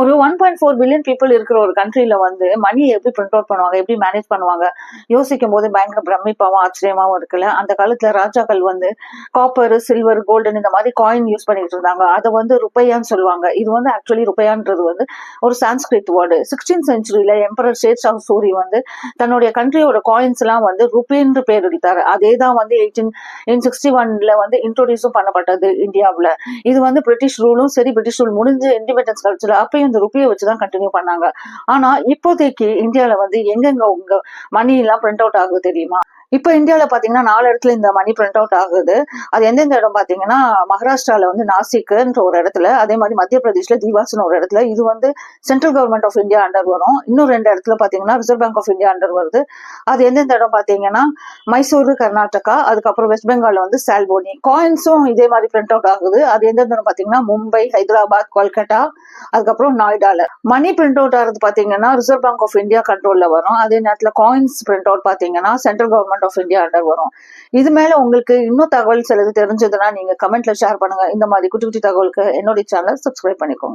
ஒரு one point four billion people இருக்கிற ஒரு கண்ட்ரியில வந்து மணியை எப்படி பிரிண்ட் அவுட் பண்ணுவாங்க எப்படி மேனேஜ் பண்ணுவாங்க? யோசிக்கும் போது பயங்கர பிரமிப்பாவும் ஆச்சரியமாவும் இருக்குல்ல? அந்த காலத்துல ராஜாக்கள் வந்து காப்பர் சில்வர் கோல்டன் இந்த மாதிரி காயின் யூஸ் பண்ணிட்டு இருந்தாங்க. அதை வந்து ருப்பையான்னு சொல்லுவாங்க. இது வந்து ஆக்சுவலி ருப்பையான்றது வந்து ஒரு சான்ஸ்கிரிட் வேர்டு சிக்ஸ்டீன் சென்ச்சுரியில எம்பரர் ஷேர் ஆஃப் சூரி வந்து தன்னுடைய கண்ட்ரியோட காயின்ஸ் எல்லாம் வந்து ருபேன்னு பேர் எடுத்தாரு. அதே தான் வந்து எயிட்டீன் சிக்ஸ்டி ஒன்ல வந்து இன்ட்ரோடியூஸும் பண்ணப்பட்டது இந்தியாவில். இது வந்து பிரிட்டிஷ் ரூலும் சரி பிரிட்டிஷ் ரூல் முடிஞ்சு இண்டிபெண்டன்ஸ் கல்ச்சர் அப்பயும் இந்த ருப்பியை வச்சு தான் கண்டினியூ பண்ணாங்க. ஆனா இப்போதைக்கு இந்தியாவில வந்து எங்கெங்க உங்க மணி எல்லாம் பிரிண்ட் அவுட் ஆகுது தெரியுமா? இப்போ இந்தியாவில் பார்த்தீங்கன்னா நாலு இடத்துல இந்த மணி பிரிண்ட் அவுட் ஆகுது. அது எந்தெந்த இடம் பார்த்தீங்கன்னா மகாராஷ்டிராவில் வந்து நாசிக்குன்ற ஒரு இடத்துல அதே மாதிரி மத்திய பிரதேஷில் தீவாஸ்னு ஒரு இடத்துல இது வந்து central government of India under வரும். இன்னும் ரெண்டு இடத்துல பார்த்தீங்கன்னா Reserve Bank of India under வருது. அது எந்தெந்த இடம் பார்த்தீங்கன்னா மைசூரு கர்நாடகா அதுக்கப்புறம் வெஸ்ட் பெங்காலில் வந்து சால்போனி காயின்ஸும் இதே மாதிரி பிரிண்ட் அவுட் ஆகுது. அது எந்தெந்த இடம் பார்த்தீங்கன்னா மும்பை ஹைதராபாத் கொல்கட்டா அதுக்கப்புறம் நாய்டால மணி பிரிண்ட் அவுட் ஆகிறது பார்த்தீங்கன்னா ரிசர்வ் பேங்க் ஆஃப் இந்தியா கண்ட்ரோலில் வரும். அதே நேரத்தில் காயின்ஸ் பிரிண்ட் அவுட் பார்த்தீங்கன்னா central government government of India under வரும். இது மேல உங்களுக்கு இன்னும் தகவல் சிலது தெரிஞ்சதுன்னா நீங்க கமெண்ட்ல ஷேர் பண்ணுங்க. இந்த மாதிரி குட்டி குட்டி தகவலுக்கு என்னுடைய சேனல் சப்ஸ்கிரைப் பண்ணிக்கோங்க.